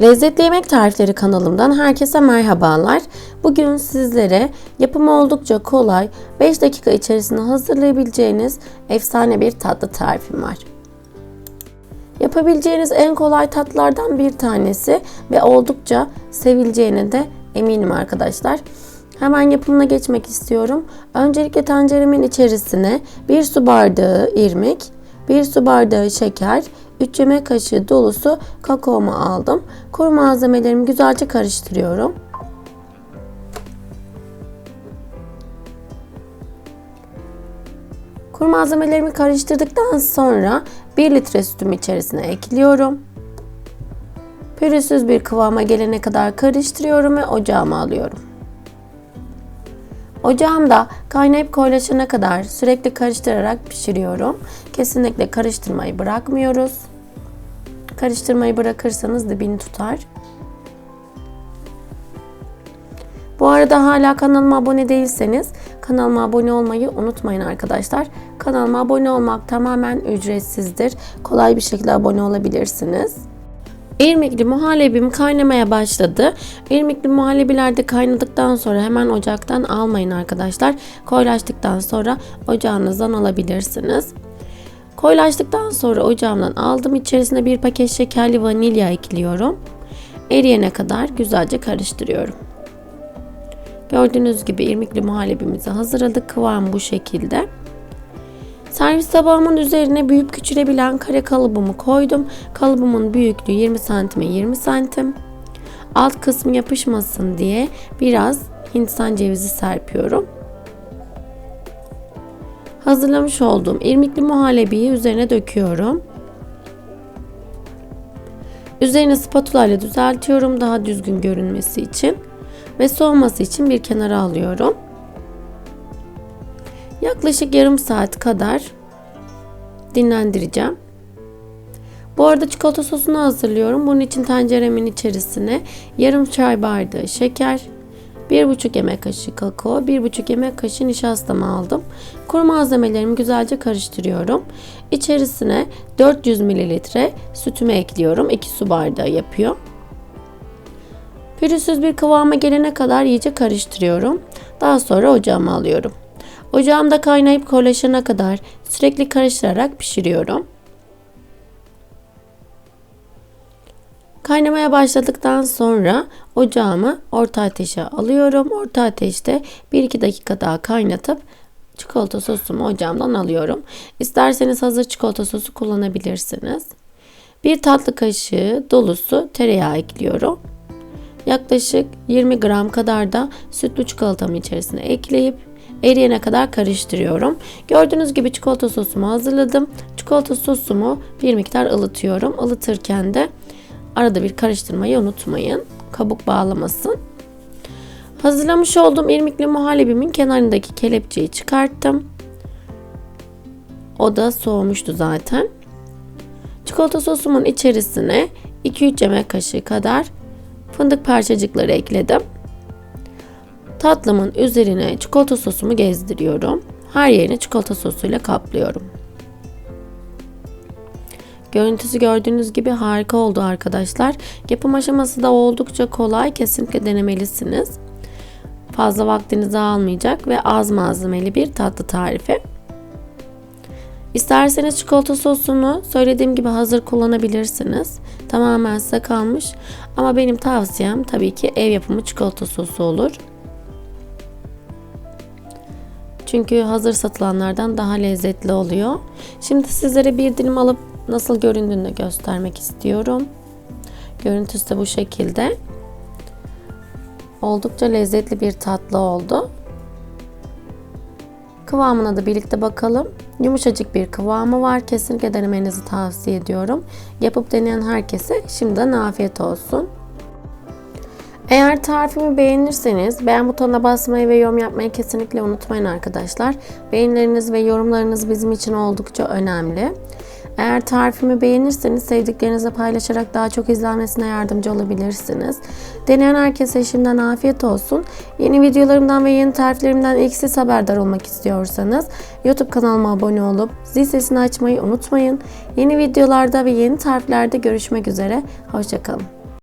Lezzetli Yemek Tarifleri kanalımdan herkese merhabalar. Bugün sizlere yapımı oldukça kolay, 5 dakika içerisinde hazırlayabileceğiniz efsane bir tatlı tarifim var. Yapabileceğiniz en kolay tatlılardan bir tanesi ve oldukça sevileceğine de eminim arkadaşlar. Hemen yapımına geçmek istiyorum. Öncelikle tenceremin içerisine 1 su bardağı irmik, 1 su bardağı şeker, 3 yemek kaşığı dolusu kakaomu aldım. Kuru malzemelerimi güzelce karıştırıyorum. Kuru malzemelerimi karıştırdıktan sonra 1 litre sütümü içerisine ekliyorum. Pürüzsüz bir kıvama gelene kadar karıştırıyorum ve ocağıma alıyorum. Ocağımda kaynayıp koyulaşana kadar sürekli karıştırarak pişiriyorum. Kesinlikle karıştırmayı bırakmıyoruz. Karıştırmayı bırakırsanız dibini tutar. Bu arada hala kanalıma abone değilseniz kanalıma abone olmayı unutmayın arkadaşlar. Kanalıma abone olmak tamamen ücretsizdir. Kolay bir şekilde abone olabilirsiniz. İrmikli muhallebim kaynamaya başladı. İrmikli muhallebiler de kaynadıktan sonra hemen ocaktan almayın arkadaşlar. Koyulaştıktan sonra ocağınızdan alabilirsiniz. Koyulaştıktan sonra ocağımdan aldım. İçerisine bir paket şekerli vanilya ekliyorum. Eriyene kadar güzelce karıştırıyorum. Gördüğünüz gibi irmikli muhallebimizi hazırladık. Kıvam bu şekilde. Servis tabağımın üzerine büyük küçülebilen kare kalıbımı koydum. Kalıbımın büyüklüğü 20 cm 20 santim. Alt kısmı yapışmasın diye biraz hindistan cevizi serpiyorum. Hazırlamış olduğum irmikli muhallebiyi üzerine döküyorum. Üzerine spatula ile düzeltiyorum daha düzgün görünmesi için ve soğuması için bir kenara alıyorum. Yaklaşık yarım saat kadar dinlendireceğim. Bu arada çikolata sosunu hazırlıyorum. Bunun için tenceremin içerisine yarım çay bardağı şeker, 1,5 yemek kaşığı kakao, 1,5 yemek kaşığı nişastamı aldım. Kuru malzemelerimi güzelce karıştırıyorum. İçerisine 400 ml sütümü ekliyorum. 2 su bardağı yapıyor. Pürüzsüz bir kıvama gelene kadar iyice karıştırıyorum. Daha sonra ocağıma alıyorum. Ocağımda kaynayıp koyulaşana kadar sürekli karıştırarak pişiriyorum. Kaynamaya başladıktan sonra ocağımı orta ateşe alıyorum. Orta ateşte 1-2 dakika daha kaynatıp çikolata sosumu ocağımdan alıyorum. İsterseniz hazır çikolata sosu kullanabilirsiniz. Bir tatlı kaşığı dolusu tereyağı ekliyorum. Yaklaşık 20 gram kadar da sütlü çikolatamı içerisine ekleyip eriyene kadar karıştırıyorum. Gördüğünüz gibi çikolata sosumu hazırladım. Çikolata sosumu bir miktar ılıtıyorum. Ilıtırken de arada bir karıştırmayı unutmayın. Kabuk bağlamasın. Hazırlamış olduğum irmikli muhallebimin kenarındaki kelepçeyi çıkarttım. O da soğumuştu zaten. Çikolata sosumun içerisine 2-3 yemek kaşığı kadar fındık parçacıkları ekledim. Tatlımın üzerine çikolata sosumu gezdiriyorum. Her yerini çikolata sosuyla kaplıyorum. Görüntüsü gördüğünüz gibi harika oldu arkadaşlar. Yapım aşaması da oldukça kolay. Kesinlikle denemelisiniz. Fazla vaktinizi almayacak ve az malzemeli bir tatlı tarifi. İsterseniz çikolata sosunu söylediğim gibi hazır kullanabilirsiniz. Tamamen size kalmış. Ama benim tavsiyem tabii ki ev yapımı çikolata sosu olur. Çünkü hazır satılanlardan daha lezzetli oluyor. Şimdi sizlere bir dilim alıp nasıl göründüğünü de göstermek istiyorum. Görüntüsü de bu şekilde. Oldukça lezzetli bir tatlı oldu. Kıvamına da birlikte bakalım. Yumuşacık bir kıvamı var. Kesinlikle denemenizi tavsiye ediyorum. Yapıp deneyen herkese şimdiden afiyet olsun. Eğer tarifimi beğenirseniz beğen butonuna basmayı ve yorum yapmayı kesinlikle unutmayın arkadaşlar. Beğenileriniz ve yorumlarınız bizim için oldukça önemli. Eğer tarifimi beğenirseniz sevdiklerinizle paylaşarak daha çok izlenmesine yardımcı olabilirsiniz. Deneyen herkese şimdiden afiyet olsun. Yeni videolarımdan ve yeni tariflerimden ilk siz haberdar olmak istiyorsanız YouTube kanalıma abone olup zil sesini açmayı unutmayın. Yeni videolarda ve yeni tariflerde görüşmek üzere. Hoşçakalın.